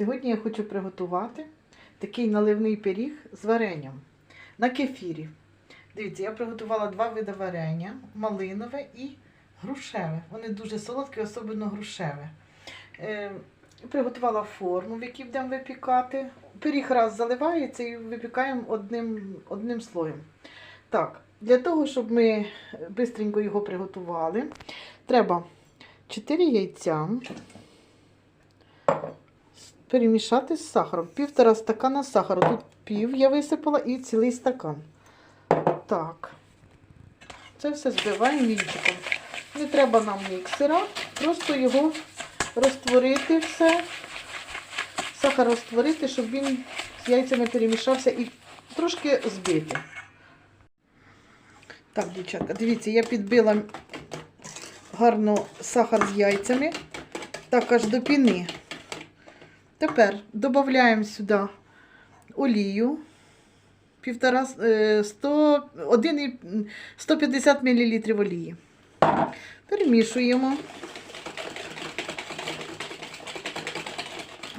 Сьогодні я хочу приготувати такий наливний пиріг з варенням на кефірі. Дивіться, я приготувала два види варення: малинове і грушеве. Вони дуже солодкі, особливо грушеве. Е, приготувала форму, в якій будемо випікати. Пиріг раз заливається і випікаємо одним, одним слоєм. Так, для того, щоб ми швидко його приготували, треба 4 яйця перемішати з сахаром. Півтора стакана сахару. Тут пів я висипала і цілий стакан. Так. Це все збиваємо вінчиком. Не треба нам міксера, просто його розтворити все. Сахар розтворити, щоб він з яйцями перемішався і трошки збити. Так, дівчатка, дивіться, я підбила гарно сахар з яйцями, так аж до піни. Тепер додаємо сюди олію. Півтора, е, 100, 1 150 мл олії. Перемішуємо.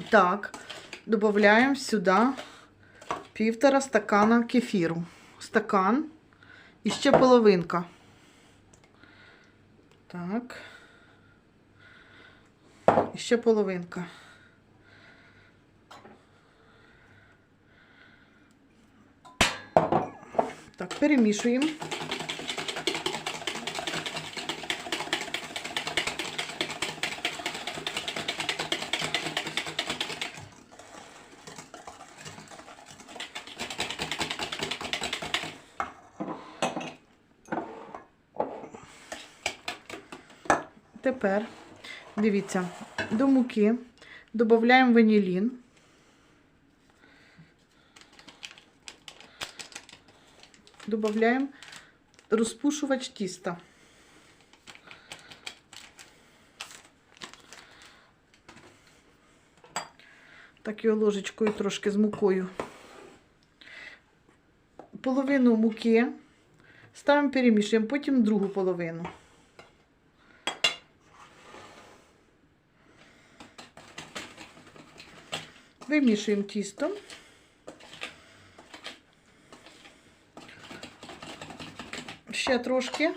Так, додаємо сюди півтора стакана кефіру. Стакан і ще половинка. Так. І ще половинка. Так, перемішуємо. Тепер, дивіться, до муки додаємо ванілін. Добавляємо розпушувач тіста. Так його ложечкою трошки з мукою. Половину муки ставимо, перемішуємо, потім другу половину. Вимішуємо тісто. Ще трошки.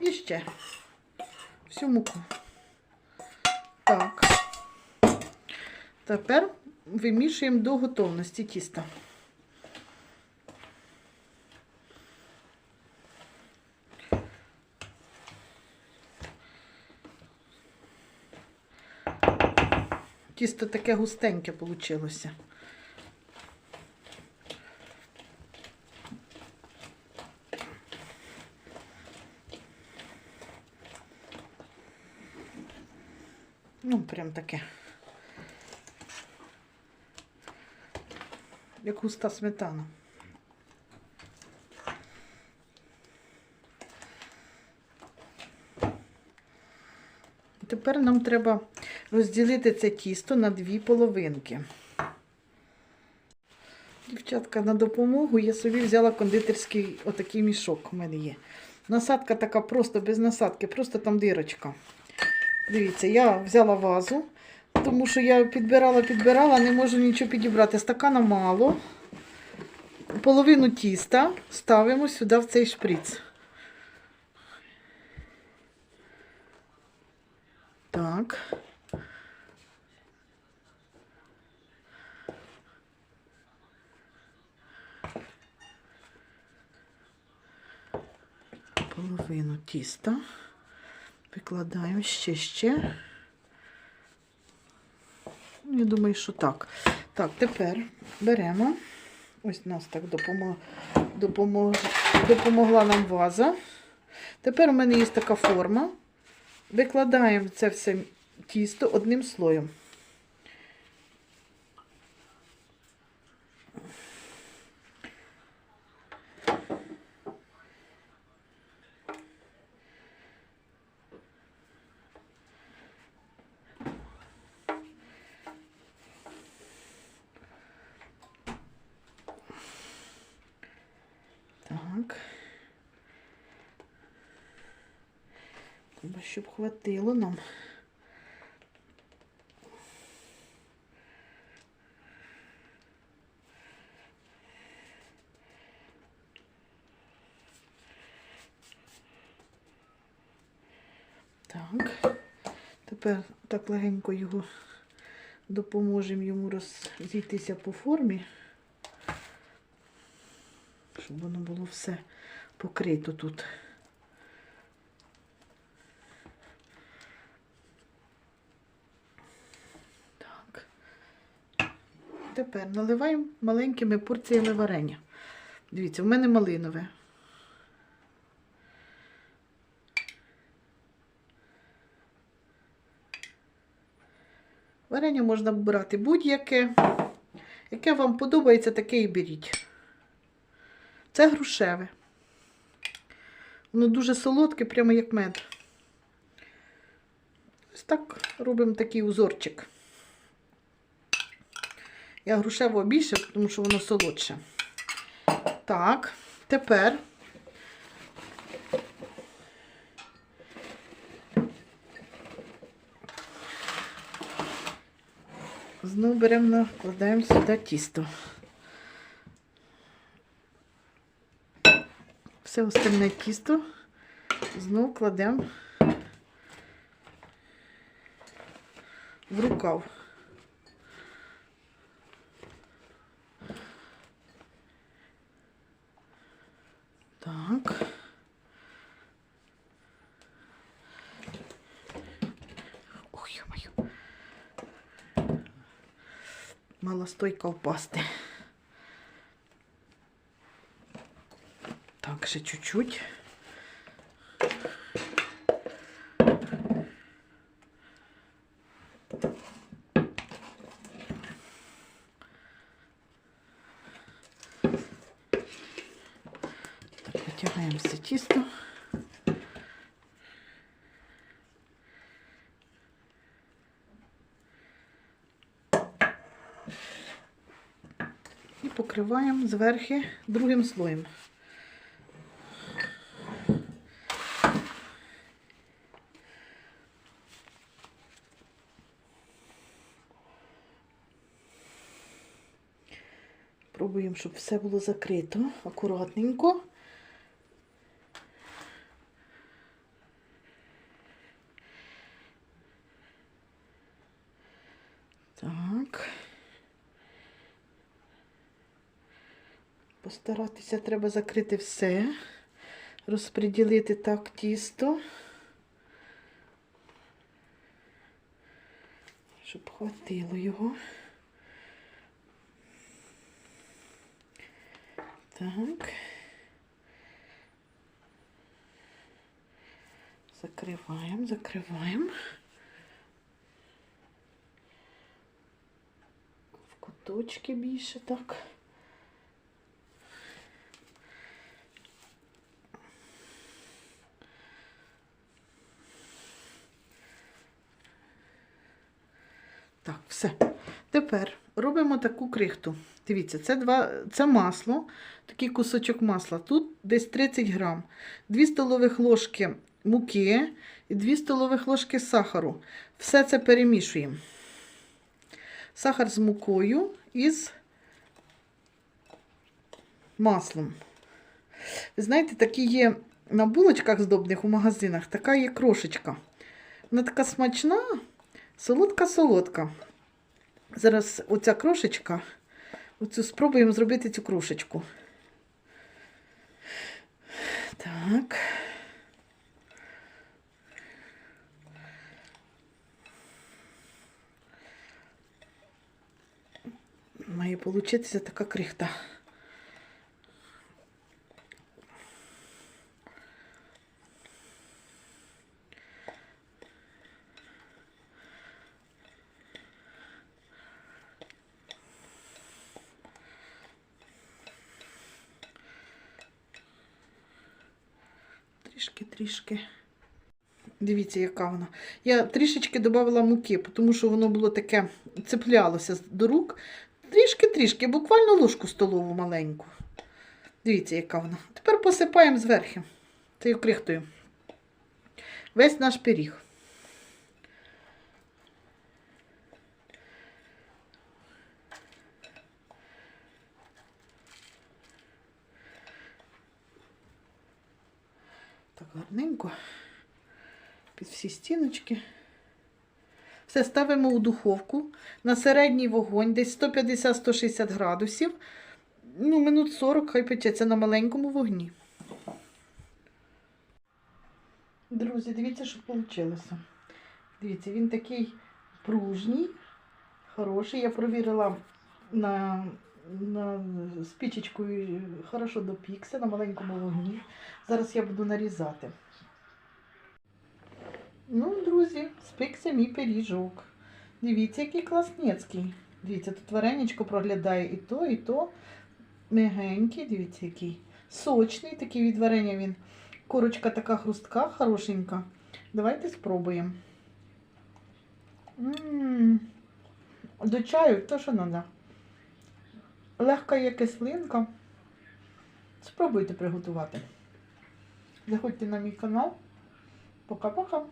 І ще всю муку. Так. Тепер вимішуємо до готовності тіста. Тісто таке густеньке вийшло. Ну, прям таке. Як густа сметана. Тепер нам треба розділити це тісто на дві половинки. Дівчатка, на допомогу я собі взяла кондитерський отакий мішок у мене є. Насадка така просто без насадки, просто там дирочка. Дивіться, я взяла вазу, тому що я підбирала, підбирала, не можу нічого підібрати. Стакана мало. Половину тіста ставимо сюди в цей шприц. Так. Половину тіста. Викладаємо ще ще. Ну, Я думаю, що так. Так, тепер беремо. Ось нас так допомог, допомогла нам ваза. Тепер у мене є така форма. Викладаємо це все тісто одним слоєм. Так. Треба, щоб хватило нам. Так. Тепер так легенько його допоможемо йому розійтися по формі, щоб воно було все покрито тут. Тепер наливаємо маленькими порціями варення. Дивіться, в мене малинове. Варення можна брати будь-яке. Яке вам подобається, таке і беріть. Це грушеве. Воно дуже солодке, прямо як мед. Ось так робимо такий узорчик. Я грушевого більше, тому що воно солодше. Так, тепер Знову беремо, накладаємо сюди тісто. Все остальне тісто знову кладемо в рукав. Мала стойка впасти. Так, ще чуть-чуть. Так, витягаємо все тісто. Покриваємо зверху другим слоєм. Пробуємо, щоб все було закрито акуратненько. Так. Постаратися треба закрити все, розподілити так тісто, щоб хватило його. Так. Закриваємо, закриваємо. В куточки більше так. Так, все. Тепер робимо таку крихту. Дивіться, це, два, це масло, такий кусочок масла. Тут десь 30 грам, 2 столових ложки муки і 2 столових ложки сахару. Все це перемішуємо. Сахар з мукою і з маслом. Знаєте, такі є на булочках здобних у магазинах, така є крошечка. Вона така смачна, солодка-солодка. Зараз оця крошечка, оцю спробуємо зробити цю крошечку. Так. Має получитися така крихта. Трішки-трішки. Дивіться, яка вона. Я трішечки додавала муки, тому що воно було таке, цеплялося до рук. Трішки-трішки, буквально ложку столову маленьку. Дивіться, яка вона. Тепер посипаємо зверху. Цією крихтою. Весь наш пиріг. Так гарненько. Під всі стіночки. Все ставимо у духовку на середній вогонь, десь 150-160 градусів. Ну, минут 40 хай печеться на маленькому вогні. Друзі, дивіться, що вийшло. Дивіться, він такий пружній, хороший. Я провірила на, на спічечкою, хорошо допікся на маленькому вогні. Зараз я буду нарізати. Ну, друзі, спекся мій пиріжок. Дивіться, який класнецький. Дивіться, тут вареничко проглядає і то, і то. Мягенький, дивіться, який. Сочний, такий від варення він. Корочка така хрустка, хорошенька. Давайте спробуємо. М, До чаю то, що треба. Легка є кислинка. Спробуйте приготувати. Заходьте на мій канал. Пока-пока.